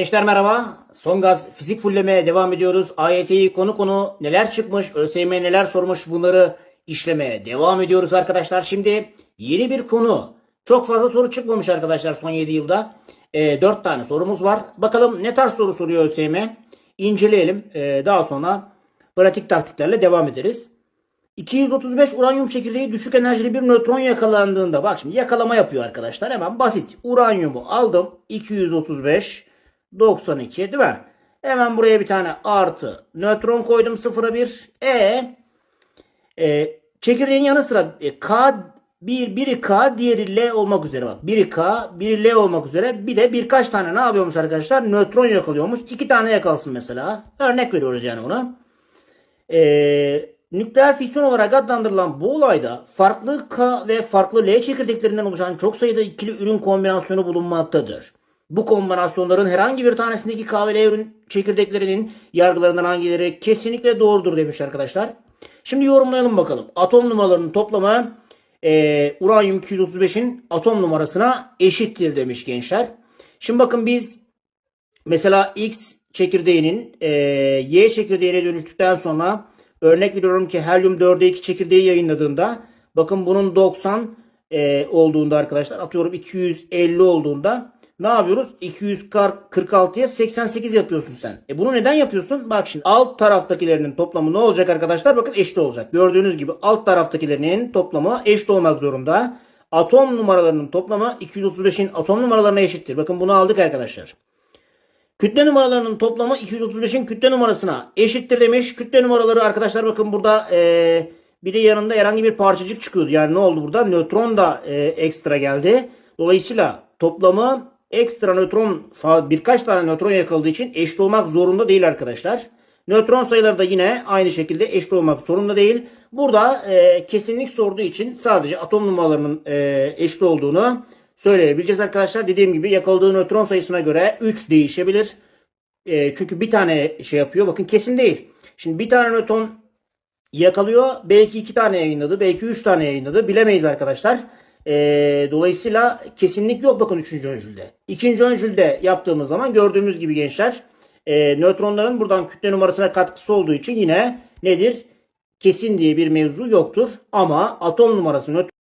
Gençler merhaba. Son gaz fizik fullemeye devam ediyoruz. AYT'yi konu konu neler çıkmış, ÖSYM neler sormuş bunları işlemeye devam ediyoruz arkadaşlar. Şimdi yeni bir konu. Çok fazla soru çıkmamış arkadaşlar son 7 yılda. E, 4 tane sorumuz var. Bakalım ne tarz soru soruyor ÖSYM. İnceleyelim. E, daha sonra pratik taktiklerle devam ederiz. 235 uranyum çekirdeği düşük enerjili bir nötron yakalandığında bak şimdi yakalama yapıyor arkadaşlar. Hemen basit. Uranyumu aldım. 235 92 değil mi? Hemen buraya bir tane artı nötron koydum 0'a 1. E, e çekirdeğin yanı sıra e, K bir, biri K diğeri L olmak üzere bak. Biri K, biri L olmak üzere. Bir de birkaç tane ne yapıyormuş arkadaşlar? Nötron yakalıyormuş. İki tane yakalsın mesela. Örnek veriyoruz yani buna. Ee, nükleer fisyon olarak adlandırılan bu olayda farklı K ve farklı L çekirdeklerinden oluşan çok sayıda ikili ürün kombinasyonu bulunmaktadır. Bu kombinasyonların herhangi bir tanesindeki K ve L ürün çekirdeklerinin yargılarından hangileri kesinlikle doğrudur demiş arkadaşlar. Şimdi yorumlayalım bakalım. Atom numaralarının toplamı e, uranyum 235'in atom numarasına eşittir demiş gençler. Şimdi bakın biz Mesela X çekirdeğinin e, Y çekirdeğine dönüştükten sonra örnek veriyorum ki helyum 4'e 2 çekirdeği yayınladığında bakın bunun 90 e, olduğunda arkadaşlar atıyorum 250 olduğunda ne yapıyoruz? 246'ya 88 yapıyorsun sen. E bunu neden yapıyorsun? Bak şimdi alt taraftakilerinin toplamı ne olacak arkadaşlar? Bakın eşit olacak. Gördüğünüz gibi alt taraftakilerinin toplamı eşit olmak zorunda. Atom numaralarının toplamı 235'in atom numaralarına eşittir. Bakın bunu aldık arkadaşlar. Kütle numaralarının toplamı 235'in kütle numarasına eşittir demiş. Kütle numaraları arkadaşlar bakın burada e, bir de yanında herhangi bir parçacık çıkıyordu. Yani ne oldu burada? Nötron da e, ekstra geldi. Dolayısıyla toplamı ekstra nötron birkaç tane nötron yakaladığı için eşit olmak zorunda değil arkadaşlar. Nötron sayıları da yine aynı şekilde eşit olmak zorunda değil. Burada e, kesinlik sorduğu için sadece atom numaralarının e, eşit olduğunu söyleyebileceğiz arkadaşlar. Dediğim gibi yakaladığı nötron sayısına göre 3 değişebilir. E, çünkü bir tane şey yapıyor. Bakın kesin değil. Şimdi bir tane nötron yakalıyor. Belki iki tane yayınladı. Belki üç tane yayınladı. Bilemeyiz arkadaşlar. E, dolayısıyla kesinlik yok bakın üçüncü öncülde. İkinci öncülde yaptığımız zaman gördüğümüz gibi gençler e, nötronların buradan kütle numarasına katkısı olduğu için yine nedir? Kesin diye bir mevzu yoktur. Ama atom numarası nötron